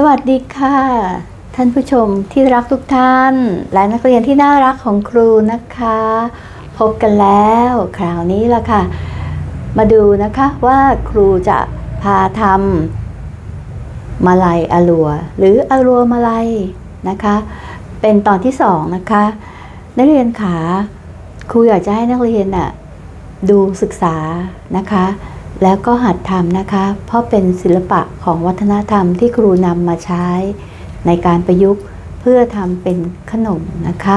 สวัสดีค่ะ ท่านผู้ชมที่รักทุกท่าน และนักเรียนที่น่ารักของครูนะคะ พบกันแล้วคราวนี้ละค่ะ มาดูนะคะว่าครูจะพาทำมาลัยอลัว หรืออลัวมาลัยนะคะ เป็นตอนที่สองนะคะ นักเรียนขาครูอยากจะให้นักเรียนน่ะดูศึกษานะคะ แล้วก็หัดทำนะคะ เพราะเป็นศิลปะของวัฒนธรรมที่ครูนำมาใช้ ในการประยุกต์เพื่อทำเป็นขนมนะคะ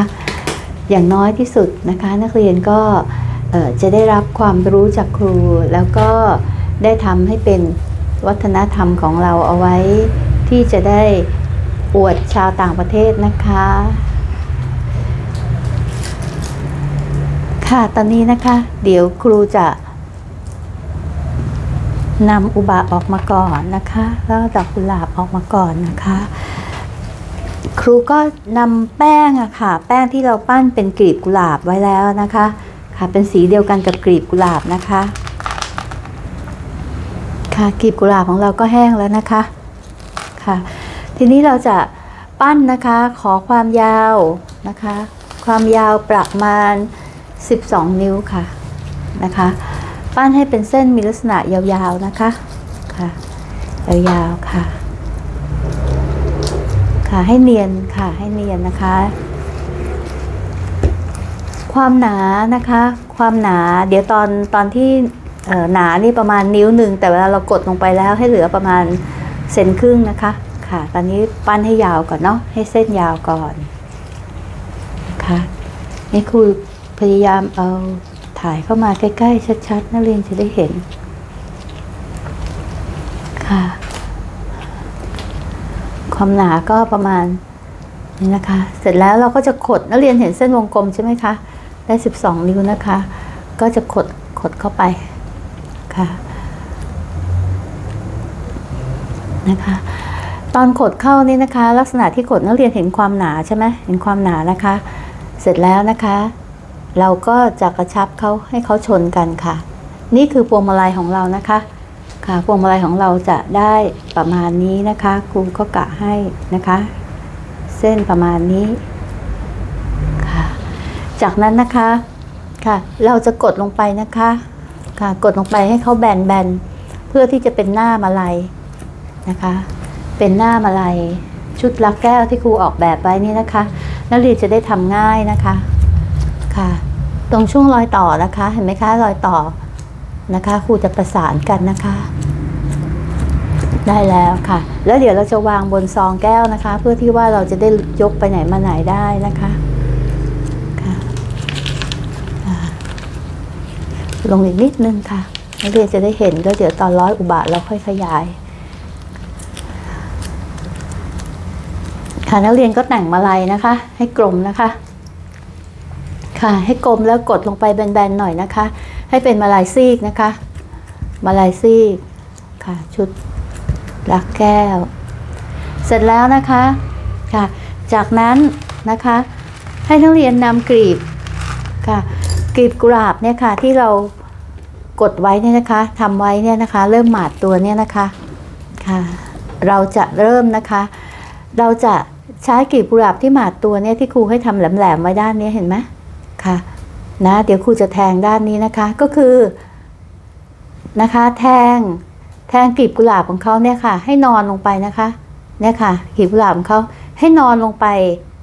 อย่างน้อยที่สุดนะคะ นักเรียนก็จะได้รับความรู้จากครู แล้วก็ได้ทำให้เป็นวัฒนธรรมของเราเอาไว้ ที่จะได้อวดชาวต่างประเทศนะคะ ค่ะตอนนี้นะคะ เดี๋ยวครูจะ นำอุบะออกมาก่อนนะคะ แล้วดอกกุหลาบออกมาก่อนนะคะ ครูก็นำแป้งอะค่ะ แป้งที่เราปั้นเป็นกลีบกุหลาบไว้แล้วนะคะ ค่ะ เป็นสีเดียวกันกับกลีบกุหลาบนะคะ ค่ะกลีบกุหลาบของเราก็แห้งแล้วนะคะ ค่ะ ทีนี้เราจะปั้นนะคะ ขอความยาวนะคะ ความยาวประมาณ 12 นิ้วค่ะนะคะ ปั้นให้เป็นเส้นมีลักษณะยาวๆนะคะค่ะยาวๆค่ะ ค่ะให้เนียนค่ะให้เนียนนะคะ ความหนานะคะ ความหนา เดี๋ยวตอนตอนที่หนานี่ประมาณนิ้วหนึ่งแต่เวลาเรากดลงไปแล้วให้เหลือประมาณเซนครึ่งนะคะ ค่ะ ตอนนี้ปั้นให้ยาวก่อนเนาะให้เส้นยาวก่อนนะคะนี่ครูพยายามเอา ถ่ายเข้ามาใกล้ ๆ ชัดๆนักเรียนจะได้เห็น ค่ะ ความหนาก็ประมาณนี้นะคะ เสร็จแล้วเราก็จะขดนักเรียนเห็นเส้นวงกลมใช่ไหมคะ ได้ 12 นิ้วนะคะ ก็จะขดขดเข้าไป ค่ะ นะคะ ตอนขดเข้านี่นะคะ ลักษณะที่ขดนักเรียนเห็นความหนาใช่ไหมเห็นความหนานะคะ เสร็จแล้วนะคะ เราก็จะกระชับเขาให้เขาชนกันค่ะ นี่คือพวงมาลัยของเรานะคะ ค่ะพวงมาลัยของเราจะได้ประมาณนี้นะคะครูก็กะให้นะคะ เส้นประมาณนี้ค่ะ จากนั้นนะคะค่ะ เราจะกดลงไปนะคะค่ะ กดลงไปให้เขาแบนๆเพื่อที่จะเป็นหน้ามาลัยนะคะ เป็นหน้ามาลัยชุดลักแก้วที่ครูออกแบบไว้นี่นะคะ นักเรียนจะได้ทำง่ายนะคะ ค่ะตรงช่วงรอยต่อนะคะ เห็นไหมคะรอยต่อนะคะครูจะประสานกันนะคะ ได้แล้วค่ะ แล้วเดี๋ยวเราจะวางบนซองแก้วนะคะ เพื่อที่ว่าเราจะได้ยกไปไหนมาไหนได้นะคะค่ะลงอีกนิดนึงค่ะนักเรียนจะได้เห็นแล้วเดี๋ยวตอนร้อยอุบาทเราค่อยขยายค่ะนักเรียนก็แต่งมาลัยนะคะ ให้กลมนะคะ ค่ะ ให้กลมแล้วกดลงไปแบนๆหน่อยนะคะ ให้เป็นมาลายซีกนะคะ มาลายซีกค่ะ ชุดรักแก้ว เสร็จแล้วนะคะค่ะ จากนั้นนะคะ ให้นักเรียนนำกลีบค่ะกลีบกุหลาบเนี่ยค่ะที่เรากดไว้เนี่ยนะคะทำไว้เนี่ยนะคะ เริ่มหมาดตัวเนี่ยนะคะค่ะ เราจะเริ่มนะคะ เราจะใช้กลีบกุหลาบที่หมาดตัวเนี่ยที่ครูให้ทำแหลมๆไว้ด้านนี้เห็นไหม ค่ะนะเดี๋ยวครูจะแทงด้านนี้นะคะก็คือนะคะแทงแทงกลีบกุหลาบของเขาเนี่ยค่ะ ให้นอนลงไปนะคะเนี่ยค่ะกลีบกุหลาบของเขาให้นอนลงไป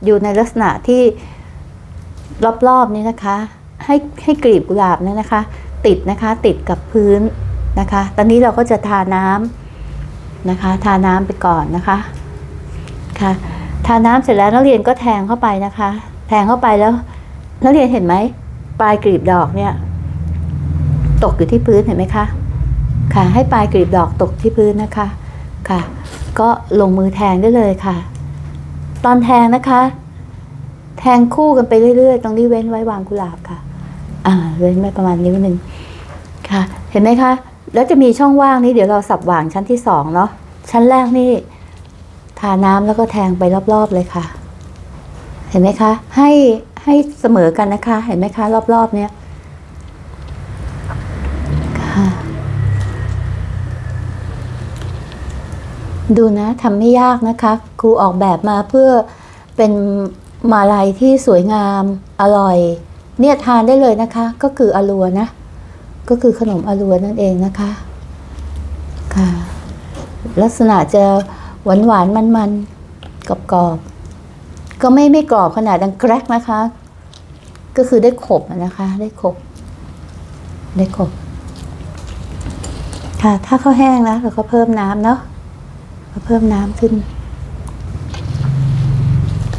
อยู่ในลักษณะที่รอบๆนี้นะคะ ให้ให้กลีบกุหลาบเนี่ยนะคะ ติดนะคะติดกับพื้นนะคะ ตอนนี้เราก็จะทาน้ำนะคะ ทาน้ำไปก่อนนะคะค่ะทาน้ำเสร็จแล้วนักเรียนก็แทงเข้าไปนะคะ แทงเข้าไปแล้ว นักเรียนเห็นไหมปลายกลีบดอกเนี่ย ตกอยู่ที่พื้นเห็นไหมคะ ค่ะ ให้ปลายกลีบดอกตกที่พื้นนะคะ ค่ะ ก็ลงมือแทงได้เลยค่ะ ตอนแทงนะคะ แทงคู่กันไปเรื่อยๆ ตรงนี้เว้นไว้วางกุหลาบค่ะ อ่า เว้นไว้ประมาณนิ้วหนึ่งค่ะ เห็นไหมคะ แล้วจะมีช่องว่างนี้เดี๋ยวเราสับหว่างชั้นที่สองเนาะ ชั้นแรกนี่ทาน้ำแล้วก็แทงไปรอบๆเลยค่ะ เห็นไหมคะ ให้ ให้เสมอกันนะคะ เห็นไหมคะ รอบๆ เนี้ยค่ะดูนะทำไม่ยากนะคะ ครูออกแบบมาเพื่อเป็นมาลัยที่สวยงามอร่อย เนี่ยทานได้เลยนะคะ ก็คืออลัวนะ ก็คือขนมอลัวนั่นเองนะคะค่ะลักษณะจะหวานหวานมันมันๆกรอบกรอบๆ ก็ไม่ไม่กรอบขนาดดังแกรกนะคะ ก็คือได้ขบนะคะ ได้ขบ ได้ขบ ค่ะ ถ้าเขาแห้งแล้วเราก็เพิ่มน้ำเนาะเพิ่มน้ำขึ้น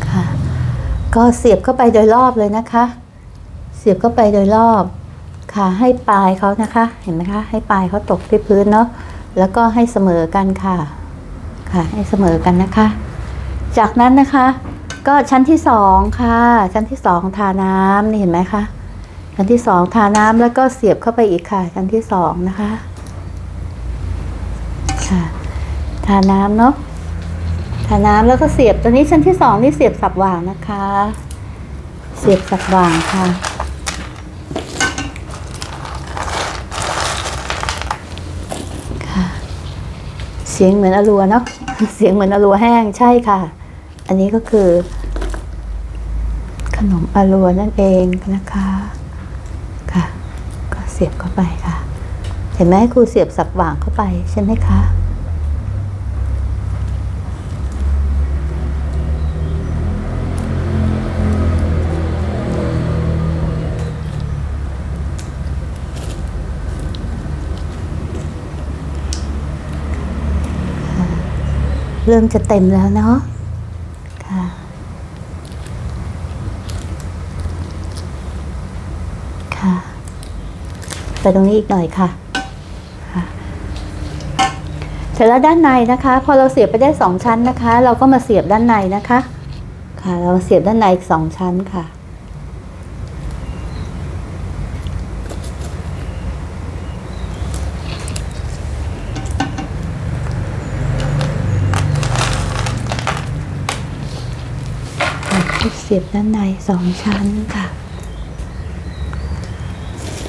ค่ะ ก็เสียบเข้าไปโดยรอบเลยนะคะ เสียบเข้าไปโดยรอบ ค่ะ ให้ปลายเขานะคะ เห็นไหมคะ ให้ปลายเขาตกที่พื้นเนาะ แล้วก็ให้เสมอกันค่ะ ค่ะ ให้เสมอกันนะคะ จากนั้นนะคะ ก็ชั้นที่สองค่ะ ชั้นที่สองทาน้ำนี่เห็นไหมคะชั้นที่สองทาน้ำแล้วก็เสียบเข้าไปอีกค่ะ ชั้นที่สองนะคะค่ะทาน้ำเนาะทาน้ำแล้วก็เสียบตัวนี้ชั้นที่สองนี่เสียบสับหว่างนะคะ เสียบสับหว่างค่ะค่ะเสียงเหมือนอลัวเนาะเสียงเหมือนอลัวแห้งใช่ค่ะ อันนี้ก็คือ ขนมอลัวนั่นเองนะคะค่ะ ก็เสียบเข้าไปค่ะ เห็นไหมครูเสียบสับหว่างเข้าไปใช่ไหมคะเริ่มจะเต็มแล้วเนาะค่ะ ค่ะ ไป ตรงนี้อีกหน่อยค่ะค่ะเสร็จแล้วด้านในนะคะ พอเราเสียบไปได้สองชั้นนะคะ เราก็มาเสียบด้านในนะคะ ค่ะ เราเสียบด้านในอีกสองชั้นค่ะเสียบด้านในสองชั้นค่ะ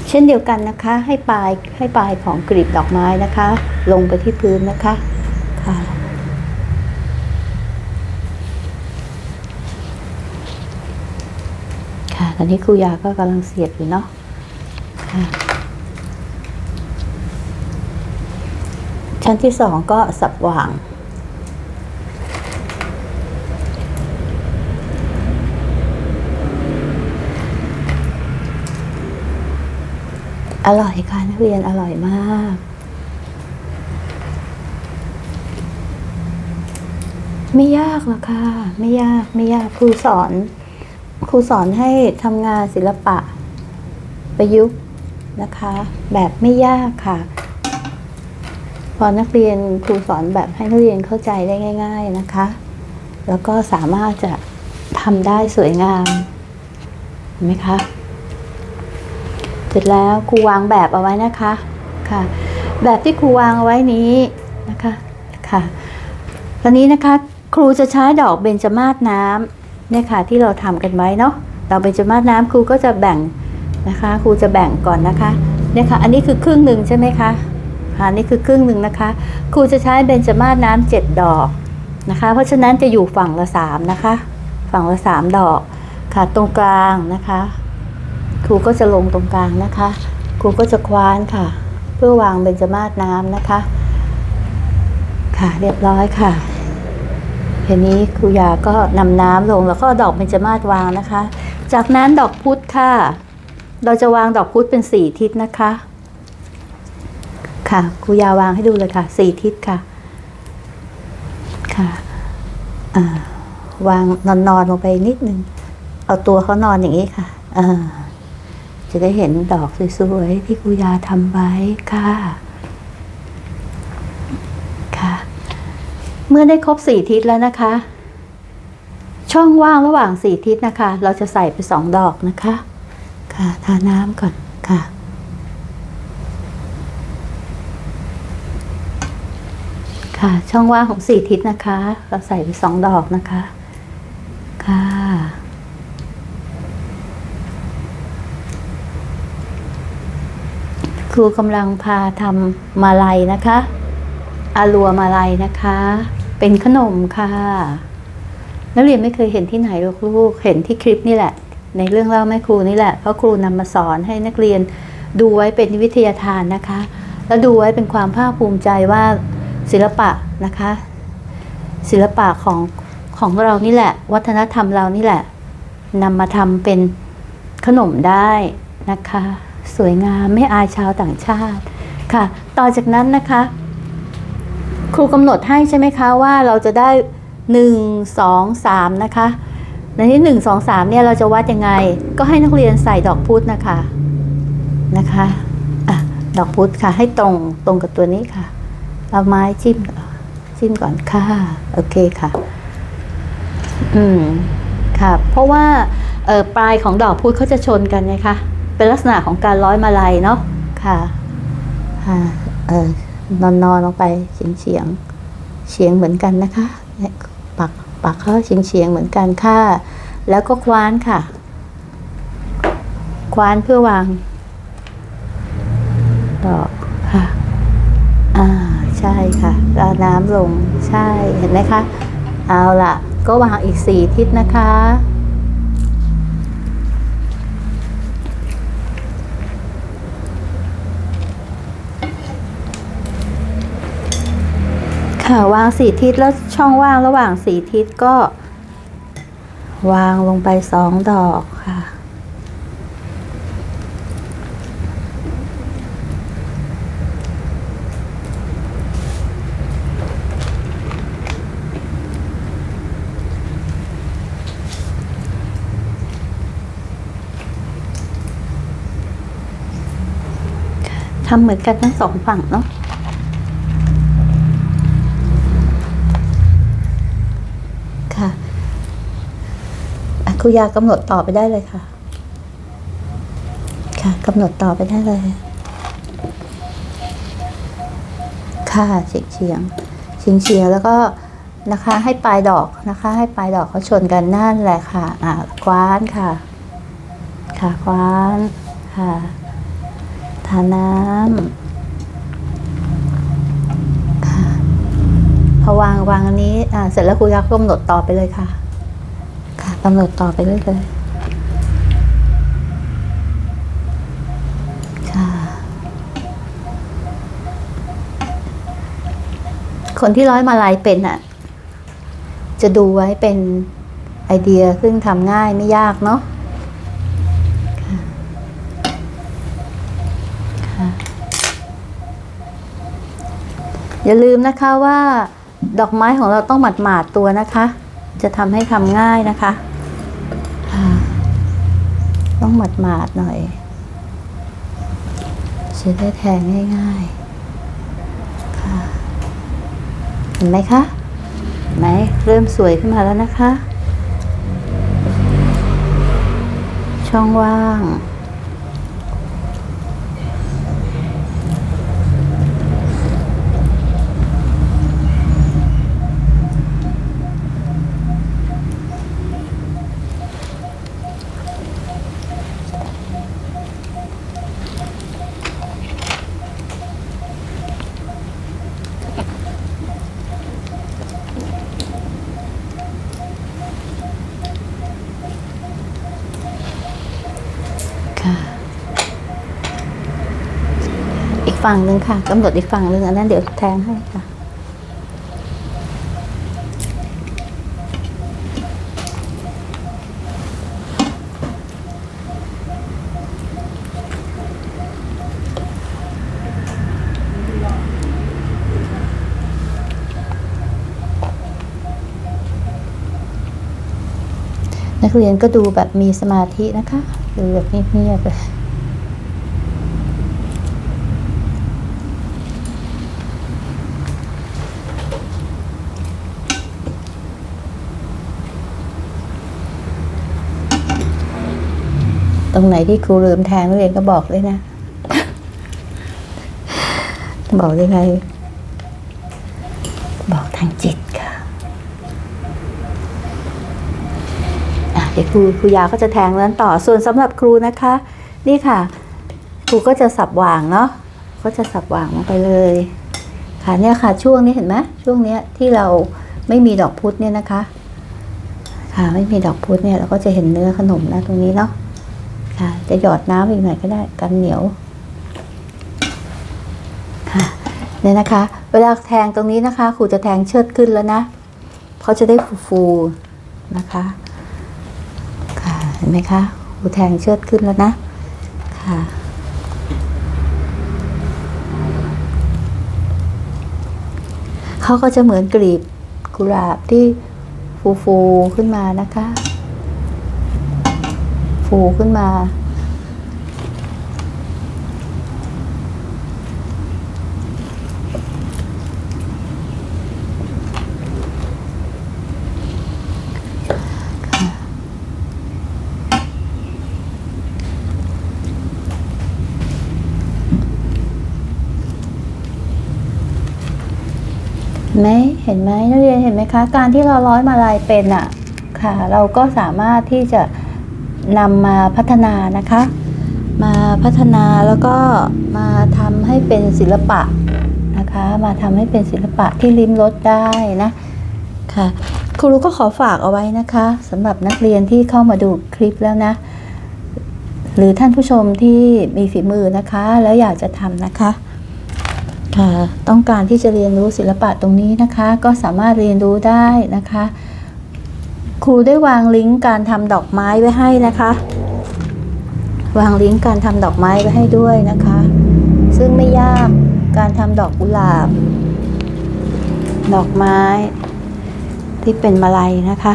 เช่นเดียวกันนะคะ ให้ปลายให้ปลายของกลีบดอกไม้นะคะ ลงไปที่พื้นนะคะค่ะค่ะตอนนี้ครูยาก็กำลังเสียบอยู่เนาะค่ะชั้นที่สองก็สับหว่าง อร่อยค่ะนักเรียนอร่อยมาก ไม่ยากหรอกค่ะ ไม่ยากไม่ยากครูสอน ครูสอนให้ทำงานศิลปะ ประยุกต์นะคะ แบบไม่ยากค่ะ พอนักเรียนครูสอนแบบให้นักเรียนเข้าใจได้ง่าย ๆนะคะ แล้วก็สามารถจะทำได้สวยงามเห็นไหมคะ เสร็จแล้วครูวางแบบเอาไว้นะคะค่ะ แบบที่ครูวางเอาไว้นี้นะคะค่ะ ตอนนี้นะคะครูจะใช้ดอกเบญจมาศน้ำเนี่ยค่ะที่เราทำกันไว้เนาะดอกเบญจมาศน้ำครูก็จะแบ่งนะคะครูจะแบ่งก่อนนะคะเนี่ยค่ะ อันนี้คือครึ่งหนึ่งใช่ไหมคะค่ะนี่คือครึ่งหนึ่งนะคะ ครูจะใช้เบญจมาศน้ำเจ็ดดอกนะคะ เพราะฉะนั้นจะอยู่ฝั่งละสามนะคะ ฝั่งละสามดอกค่ะตรงกลางนะคะ ครูก็จะลงตรงกลางนะคะ ครูก็จะคว้านค่ะ เพื่อวางเบญจมาศน้ำนะคะ ค่ะเรียบร้อยค่ะทีนี้ครูยาก็นำน้ำลงแล้วก็ดอกเบญจมาศวางนะคะ จากนั้นดอกพุธค่ะ เราจะวางดอกพุธเป็นสี่ทิศนะคะ ค่ะครูยาวางให้ดูเลยค่ะสี่ทิศค่ะ ค่ะวางนอนนอนๆลงไปนิดนึง เอาตัวเขานอนอย่างนี้ค่ะอ่า จะได้เห็นดอกสวยๆที่ครูยาทำไว้ค่ะ ค่ะ เมื่อได้ครบสี่ทิศแล้วนะคะ ช่องว่างระหว่างสี่ทิศนะคะ เราจะใส่ไปสองดอกนะคะ ค่ะ ทาน้ำก่อนค่ะค่ะ ช่องว่างของสี่ทิศนะคะ เราใส่ไปสองดอกนะคะ ค่ะ รูกำลังพาทำมาลัยนะคะอารัวมาลัยนะคะ เป็นขนมค่ะนักเรียนไม่เคยเห็นที่ไหนหรอกลูก เห็นที่คลิปนี่แหละ ในเรื่องเล่าแม่ครูนี่แหละ เพราะครูนำมาสอนให้นักเรียนดูไว้เป็นวิทยาทานนะคะ แล้วดูไว้เป็นความภาคภูมิใจว่าศิลปะนะคะ ศิลปะของของเรานี่แหละ วัฒนธรรมเรานี่แหละนำมาทำเป็นขนมได้นะคะ สวยงามไม่อายชาวต่างชาติค่ะ ต่อจากนั้นนะคะ ครูกำหนดให้ใช่ไหมคะว่าเราจะได้หนึ่งสองสามนะคะในที่หนึ่งสองสามเนี่ยเราจะวัดยังไง ก็ให้นักเรียนใส่ดอกพุธนะคะนะคะอะดอกพุธค่ะ ให้ตรงตรงกับตัวนี้ค่ะเอาไม้จิ้มจิ้มก่อนค่ะ โอเคค่ะ อืมค่ะ เพราะว่าปลายของดอกพุธเขาจะชนกันไงคะ เป็นลักษณะของการร้อยมาลัยเนาะค่ะค่ะเออนอนนอนลงไปเฉียงเฉียงเฉียงเหมือนกันนะคะปักปักเขาเฉียงเฉียงเหมือนกันค่ะ แล้วก็คว้านค่ะ คว้านเพื่อวางดอกค่ะ อ่า ใช่ค่ะเอาน้ำลง ใช่ เห็นไหมคะ เอาล่ะก็วางอีกสี่ทิศนะคะ วางสี่ทิศแล้วช่องว่างระหว่างสี่ทิศก็ วางลงไปสองดอกค่ะ ทำเหมือนกันทั้งสองฝั่งเนาะค่ะ ครูยากำหนดต่อไปได้เลยค่ะ ค่ะกำหนดต่อไปได้เลย ค่ะเฉียงเฉียงเฉียงเฉียงแล้วก็นะคะ ให้ปลายดอกนะคะ ให้ปลายดอกเขาชนกันนั่นแหละค่ะ อะคว้านค่ะ ค่ะคว้านค่ะทาน้ำค่ะพอวางวางอันนี้อ่าเสร็จแล้วครูยักษ์กำหนดต่อไปเลยค่ะ ค่ะกำหนดต่อไปเรื่อยเลยค่ะ คนที่ร้อยมาลายเป็นอะ จะดูไว้เป็นไอเดียซึ่งทำง่ายไม่ยากเนาะอย่าลืมนะคะว่าดอกไม้ของเราต้องหมาดๆตัวนะคะ จะทำให้ทำง่ายนะคะ ต้องหมัดหมาดๆหน่อยจะได้แทงง่ายๆค่ะ เห็นไหมคะเห็นไหมเริ่มสวยขึ้นมาแล้วนะคะ ช่องว่าง ฝั่งหนึ่งค่ะกำหนดอีกฝั่งหนึ่งอันนั้นเดี๋ยวแทงให้ค่ะนักเรียนก็ดูแบบมีสมาธินะคะ ดูแบบเงียบๆเลย ตรงไหนที่ครูลืมแทงนักเรียนก็บอกเลยนะ บอกยังไง บอกทางจิตค่ะอะเดี๋ยวครูครูยาก็จะแทงนั้นต่อส่วนสำหรับครูนะคะ นี่ค่ะ ครูก็จะสับวางเนาะก็จะสับวางลงไปเลยค่ะค่ะเนี่ยค่ะช่วงนี้เห็นไหมช่วงเนี้ยที่เราไม่มีดอกพุธเนี่ยนะคะ ค่ะไม่มีดอกพุธเนี่ยเราก็จะเห็นเนื้อขนมนะตรงนี้เนาะ ค่ะ จะหยอดน้ำอีกหน่อยก็ได้กันเหนียวค่ะเนี่ยนะคะ เวลาแทงตรงนี้นะคะครูจะแทงเชิดขึ้นแล้วนะเขาจะได้ฟูๆนะคะค่ะเห็นไหมคะครูแทงเชิดขึ้นแล้วนะค่ะเขาก็จะเหมือนกลีบกุหลาบที่ฟูๆขึ้นมานะคะ ฟูขึ้นมา ไหมเห็นไหมนักเรียนเห็นไหมคะ การที่เราร้อยมาลายเป็นอะค่ะ เราก็สามารถที่จะ นำมาพัฒนานะคะ มาพัฒนาแล้วก็มาทำให้เป็นศิลปะนะคะ มาทำให้เป็นศิลปะที่ลิ้มรสได้นะค่ะครูก็ขอฝากเอาไว้นะคะสำหรับนักเรียนที่เข้ามาดูคลิปแล้วนะ หรือท่านผู้ชมที่มีฝีมือนะคะ แล้วอยากจะทำนะคะค่ะต้องการที่จะเรียนรู้ศิลปะตรงนี้นะคะ ก็สามารถเรียนรู้ได้นะคะ ครูได้วางลิงก์การทำดอกไม้ไว้ให้นะคะ วางลิงก์การทำดอกไม้ไว้ให้ด้วยนะคะ ซึ่งไม่ยากการทำดอกกุหลาบ ดอกไม้ ที่เป็นมาลัยนะคะ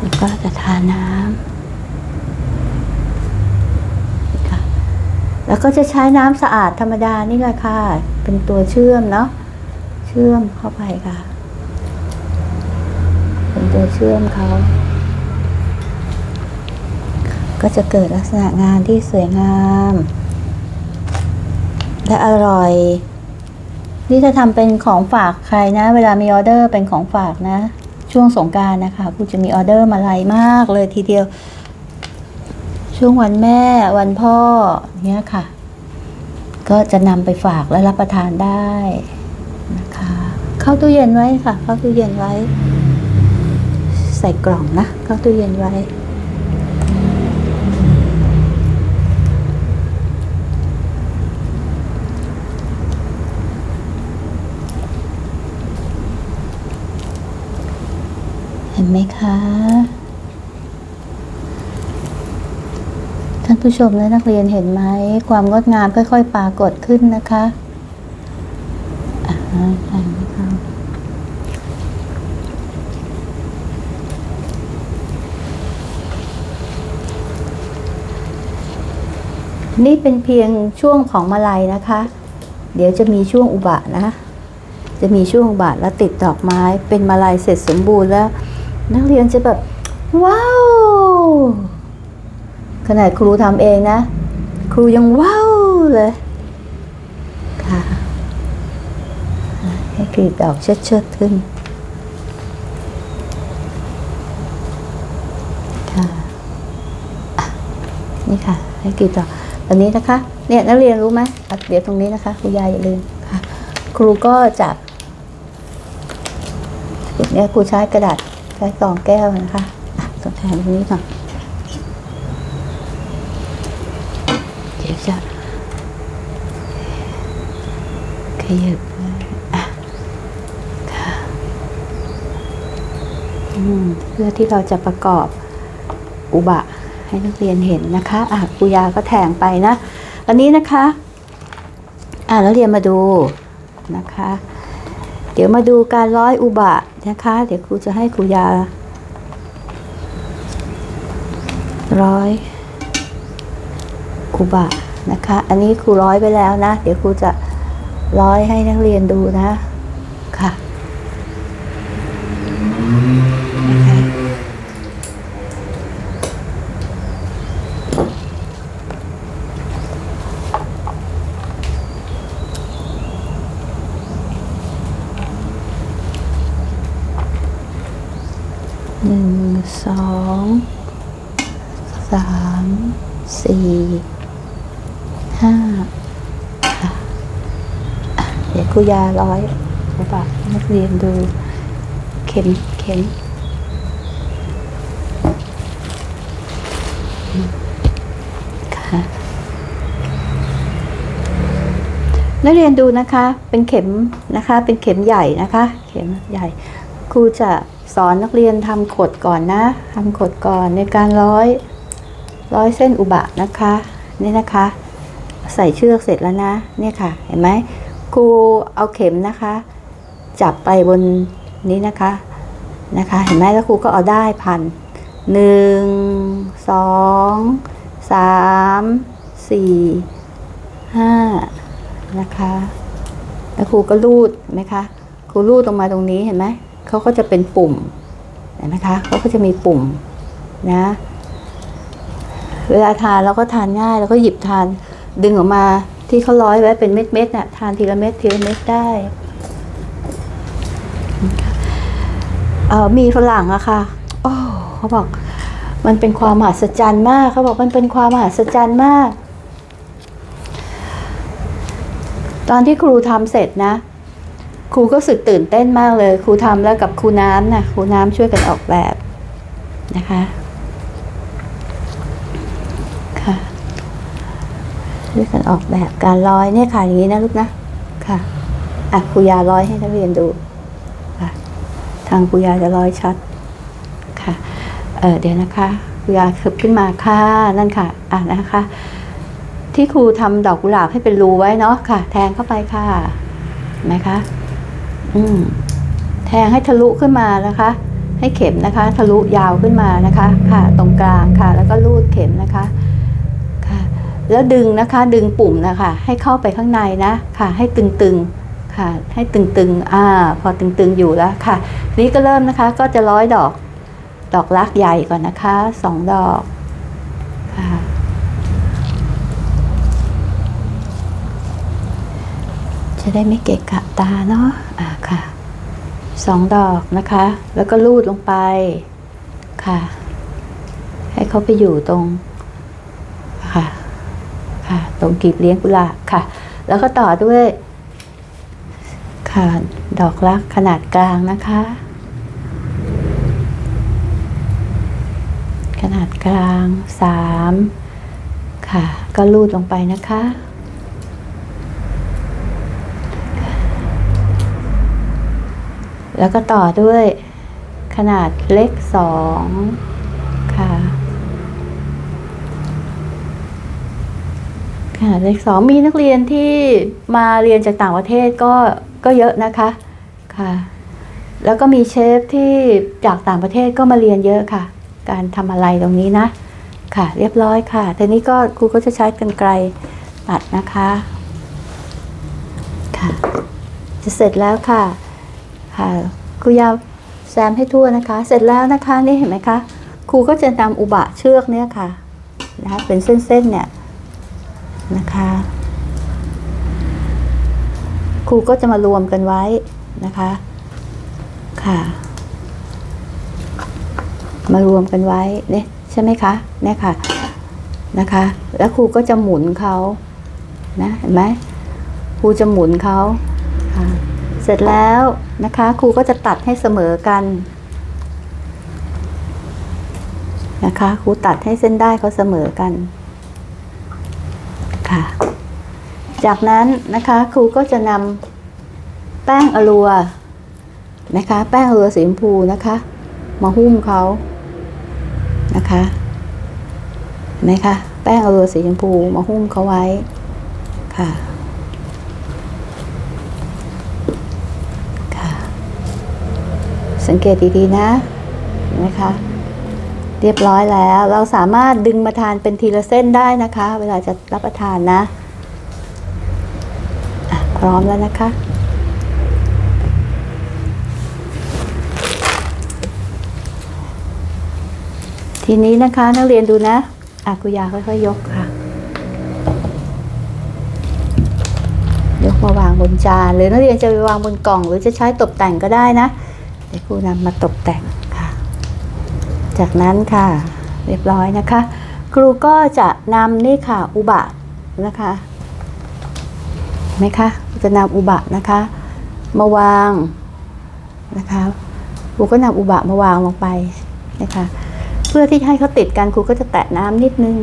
แล้วก็จะทาน้ำแล้วก็จะใช้น้ำสะอาดธรรมดานี่แหละค่ะ เป็นตัวเชื่อมเนาะ เชื่อมเข้าไปค่ะ ตัวเชื่อมเขา ก็จะเกิดลักษณะงานที่สวยงาม และอร่อย นี่จะทำเป็นของฝากใครนะ เวลามีออเดอร์เป็นของฝากนะ ช่วงสงการนะคะกูจะมีออเดอร์มาลัยมากเลยทีเดียว ช่วงวันแม่วันพ่อเนี้ยค่ะ ก็จะนำไปฝากและรับประทานได้นะคะ เข้าตู้เย็นไว้ค่ะ เข้าตู้เย็นไว้ ส่กล่องนะเข้าตู้เย็นไว้ เห็นไหมคะ ท่านผู้ชมและนักเรียนเห็นไหม ความงดงามค่อย ๆ ปรากฏขึ้นนะคะอ่าใช่ไหมคะ นี่เป็นเพียงช่วงของมาลัยนะคะ เดี๋ยวจะมีช่วงอุบะนะ จะมีช่วงอุบะแล้วติดดอกไม้ เป็นมาลัยเสร็จสมบูรณ์แล้ว นักเรียนจะแบบ ว้าว ขนาดครูทำเองนะ ครูยังว้าวเลยค่ะให้กรีดดอกเชิดชดๆขึ้นค่ะอะนี่ค่ะให้กรีดดอก ตอนนี้นะคะเนี่ยนักเรียนรู้ไหมอะเดี๋ยวตรงนี้นะคะครูยายอย่าลืมค่ะ ครูก็จะเนี่ยครูใช้กระดาษใช้กล่องแก้วนะคะตัวแทนตรงนี้ก่อนเดี๋ยวจะขยับนะอะค่ะเพื่อที่เราจะประกอบอุบะ ให้นักเรียนเห็นนะคะอะปุยาก็แถงไปนะ อันนี้นะคะอะนักเรียนมาดูนะคะ เดี๋ยวมาดูการร้อยอุบะนะคะ เดี๋ยวครูจะให้ครูยา ร้อยอุบะนะคะ อันนี้ครูร้อยไปแล้วนะ เดี๋ยวครูจะร้อยให้นักเรียนดูนะค่ะ สองสามสี่ห้าค่ะเดี๋ยวครูยาร้อยเดี๋ยวบอกนักเรียนดู เข็มเข็มค่ะนักเรียนดูนะคะ เป็นเข็มนะคะ เป็นเข็มใหญ่นะคะ เข็มใหญ่ครูจะ สอนนักเรียนทำขดก่อนนะทำขดก่อนในการร้อยร้อยเส้นอุบะนะคะนี่นะคะ ใส่เชือกเสร็จแล้วนะเนี่ยค่ะ เห็นไหมครูเอาเข็มนะคะ จับไปบนนี้นะคะนะคะ เห็นไหมแล้วครูก็เอาได้พันหนึ่งสองสามสี่ห้านะคะแล้วครูก็รูดเห็นไหมคะครูรูดลงมาตรงนี้เห็นไหม เขาก็จะเป็นปุ่มเห็นไหมคะเขาก็จะมีปุ่มนะ เวลาทานเราก็ทานง่ายแล้วก็หยิบทานดึงออกมาที่เขาร้อยไว้เป็นเม็ดๆน่ะทานทีละเม็ดทีละเม็ดได้เออมีฝรั่งอะค่ะโอ้เขาบอก มันเป็นความมหัศจรรย์มากเขาบอกมันเป็นความมหัศจรรย์มาก ตอนที่ครูทำเสร็จนะ ครูก็สึกตื่นเต้นมากเลย ครูทำแล้วกับครูน้ำนะครูน้ำช่วยกันออกแบบนะคะค่ะด้วยกันออกแบบการร้อยเนี่ยค่ะอย่างนี้นะลูกนะค่ะอะครูยาร้อยให้นักเรียนดูค่ะทางครูยาจะร้อยชัดค่ะเออเดี๋ยวนะคะครูยาขึบขึ้นมาค่ะนั่นค่ะอะนะคะ ที่ครูทำดอกกุหลาบให้เป็นรูไว้เนาะค่ะ แทงเข้าไปค่ะไหมคะ อืมแทงให้ทะลุขึ้นมานะคะ ให้เข็มนะคะ ทะลุยาวขึ้นมานะคะ ค่ะ ตรงกลางค่ะ แล้วก็ลูดเข็มนะคะค่ะ แล้วดึงนะคะ ดึงปุ่มนะคะ ให้เข้าไปข้างในนะค่ะ ให้ตึงๆค่ะ ให้ตึงๆอ่า พอตึงๆอยู่แล้วค่ะ นี้ก็เริ่มนะคะ ก็จะร้อยดอก ดอกรักใหญ่ก่อนนะคะสองดอก ค่ะ จะได้ไม่เกะกะตาเนาะอ่าค่ะสองดอกนะคะ แล้วก็ลูดลงไปค่ะ ให้เขาไปอยู่ตรงค่ะค่ะ ตรงกีบเลี้ยงกุหลาบค่ะ แล้วก็ต่อด้วยค่ะดอกรักขนาดกลางนะคะ ขนาดกลางสามค่ะ ก็ลูดลงไปนะคะ แล้วก็ต่อด้วยขนาดเล็กสองค่ะ ขนาดเล็กสองมีนักเรียนที่มาเรียนจากต่างประเทศก็ก็เยอะนะคะค่ะ แล้วก็มีเชฟที่จากต่างประเทศก็มาเรียนเยอะค่ะ การทำอะไรตรงนี้นะ ค่ะ เรียบร้อยค่ะทีนี้ก็ครูก็จะใช้กรรไกรตัดนะคะ ค่ะ จะเสร็จแล้วค่ะ ค่ะครูยาวแซมให้ทั่วนะคะ เสร็จแล้วนะคะนี่เห็นไหมคะครูก็จะนำอุบะเชือกเนี่ยค่ะนะคะเป็นเส้นๆเนี่ยนะคะครูก็จะมารวมกันไว้นะคะค่ะ มารวมกันไว้เนี่ยใช่ไหมคะเนี่ยค่ะนะคะ แล้วครูก็จะหมุนเขานะเห็นไหมครูจะหมุนเขาค่ะ เสร็จแล้วนะคะครูก็จะตัดให้เสมอกันนะคะครูตัดให้เส้นได้เขาเสมอกันค่ะ จากนั้นนะคะครูก็จะนำแป้งอลัวนะคะ แป้งอลัวสีชมพูนะคะ มาหุ้มเขานะคะเห็นไหมคะแป้งอลัวสีชมพูมาหุ้มเขาไว้ค่ะค่ะ สังเกตดีๆนะเห็นไหมคะ เรียบร้อยแล้ว เราสามารถดึงมาทานเป็นทีละเส้นได้นะคะ เวลาจะรับประทานนะะพร้อมแล้วนะคะทีนี้นะคะนักเรียนดูนะอากุยาค่อยๆยกค่ะ ยกมาวางบนจาน หรือนักเรียนจะไปวางบนกล่อง หรือจะใช้ตกแต่งก็ได้นะ เดี๋ยวครูนำมาตกแต่งค่ะ จากนั้นค่ะ เรียบร้อยนะคะ ครูก็จะนำนี่ค่ะอุบะนะคะเห็นไหมคะจะนำอุบะนะคะ มาวางนะคะครูก็นำอุบะมาวางลงไปนะคะเพื่อที่ให้เขาติดกันครูก็จะแตะน้ำนิดนึง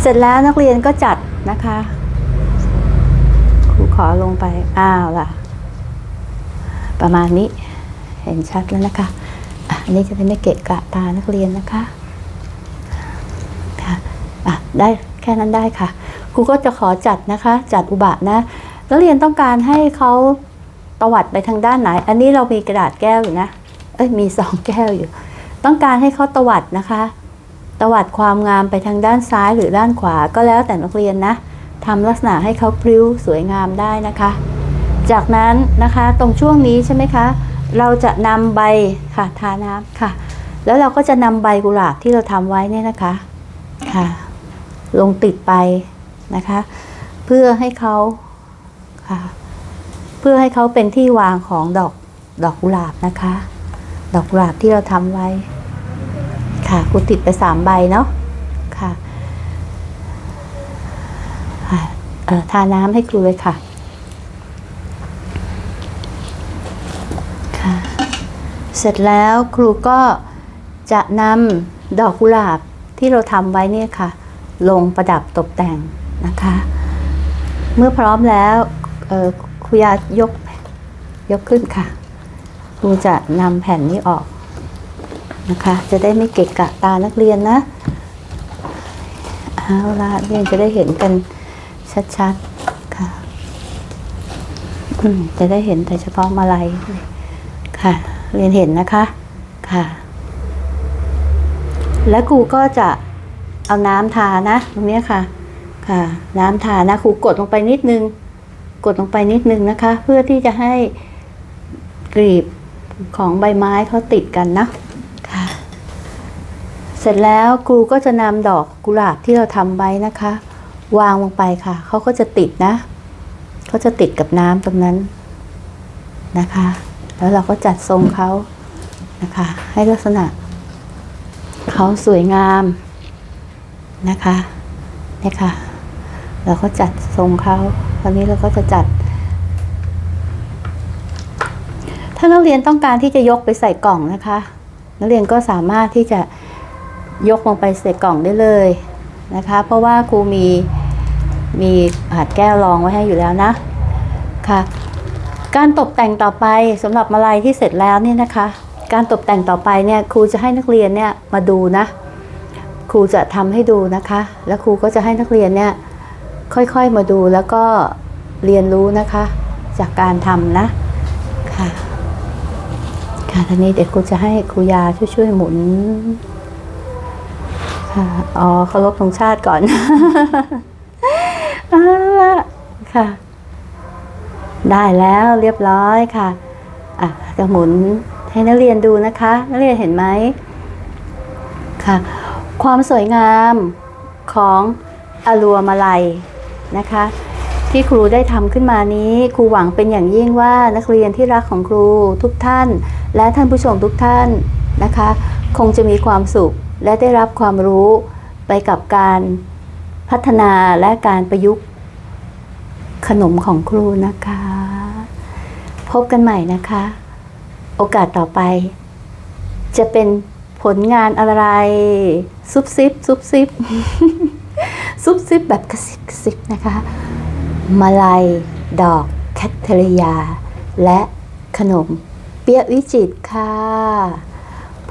เสร็จแล้วนักเรียนก็จัดนะคะ ครูขอลงไปอ้าวล่ะ ประมาณนี้เห็นชัดแล้วนะคะอันนี้จะได้ไม่เกะกะตานักเรียนนะคะค่ะอะได้แค่นั้นได้ค่ะครูก็จะขอจัดนะคะ จัดอุบะนะนักเรียนต้องการให้เขาตวัดไปทางด้านไหน อันนี้เรามีกระดาษแก้วอยู่นะเอ้ยมีสองแก้วอยู่ ต้องการให้เขาตวัดนะคะตวัดความงามไปทางด้านซ้ายหรือด้านขวาก็แล้วแต่นักเรียนนะทำลักษณะให้เขาพริ้วสวยงามได้นะคะ จากนั้นนะคะตรงช่วงนี้ใช่ไหมคะ เราจะนำใบค่ะทาน้ำค่ะ แล้วเราก็จะนำใบกุหลาบที่เราทำไว้เนี่ยนะคะค่ะ ลงติดไปนะคะ เพื่อให้เขาค่ะ เพื่อให้เขาเป็นที่วางของดอกดอกกุหลาบนะคะ ดอกกุหลาบที่เราทำไว้ ค่ะกูติดไปสามใบเนาะค่ะคะเอ่อทาน้ำให้ครูเลยค่ะ เสร็จแล้วครูก็จะนำดอกกุหลาบที่เราทำไว้เนี่ยค่ะ ลงประดับตกแต่งนะคะ เมื่อพร้อมแล้วครูยายกยกขึ้นค่ะครูจะนำแผ่นนี้ออกนะคะ จะได้ไม่เกะกะตานักเรียนนะเอาละเรียนจะได้เห็นกันชัดๆค่ะจะได้เห็นแต่เฉพาะมาลัยค่ะ เรียนเห็นนะคะค่ะ และครูก็จะเอาน้ำทานะ ตรงนี้ค่ะ ค่ะ น้ำทานะครูกดลงไปนิดนึง กดลงไปนิดนึงนะคะ เพื่อที่จะให้กรีบของใบไม้เขาติดกันนะค่ะ เสร็จแล้วครูก็จะนำดอกกุหลาบที่เราทำไว้นะคะ วางลงไปค่ะเขาก็จะติดนะเขาจะติดกับน้ำตรงนั้นนะคะ แล้วเราก็จัดทรงเขานะคะ ให้ลักษณะเขาสวยงามนะคะเนี่ยค่ะ เราก็จัดทรงเขาตอนนี้เราก็จะจัด ถ้านักเรียนต้องการที่จะยกไปใส่กล่องนะคะ นักเรียนก็สามารถที่จะยกลงไปใส่กล่องได้เลยนะคะ เพราะว่าครูมีมีหาดแก้วรองไว้ให้อยู่แล้วนะค่ะ การตกแต่งต่อไปสำหรับมาลัยที่เสร็จแล้วนี่นะคะ การตกแต่งต่อไปเนี่ยครูจะให้นักเรียนเนี่ยมาดูนะ ครูจะทำให้ดูนะคะ แล้วครูก็จะให้นักเรียนเนี่ยค่อยๆมาดูแล้วก็เรียนรู้นะคะ จากการทำนะค่ะค่ะทีนี้เดี๋ยวครูจะให้ครูยาช่วยๆหมุนค่ะอ๋อเคารพธงชาติก่อนเอาละค่ะ ได้แล้วเรียบร้อยค่ะอะจะหมุนให้นักเรียนดูนะคะ นักเรียนเห็นไหมค่ะ ความสวยงามของอลัวมาลัยนะคะ ที่ครูได้ทำขึ้นมานี้ครูหวังเป็นอย่างยิ่งว่านักเรียนที่รักของครูทุกท่าน และท่านผู้ชมทุกท่านนะคะ คงจะมีความสุขและได้รับความรู้ไปกับการพัฒนาและการประยุกต์ขนมของครูนะคะ พบกันใหม่นะคะ โอกาสต่อไป จะเป็นผลงานอะไร ซุบซิบซุบซิบซุบซิบแบบกระซิบกระซิบนะคะ มาลัย ดอกแคทเทริยา และขนม เปียะวิจิตค่ะ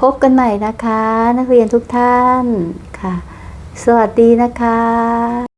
พบกันใหม่นะคะ นักเรียนทุกท่านค่ะ สวัสดีนะคะ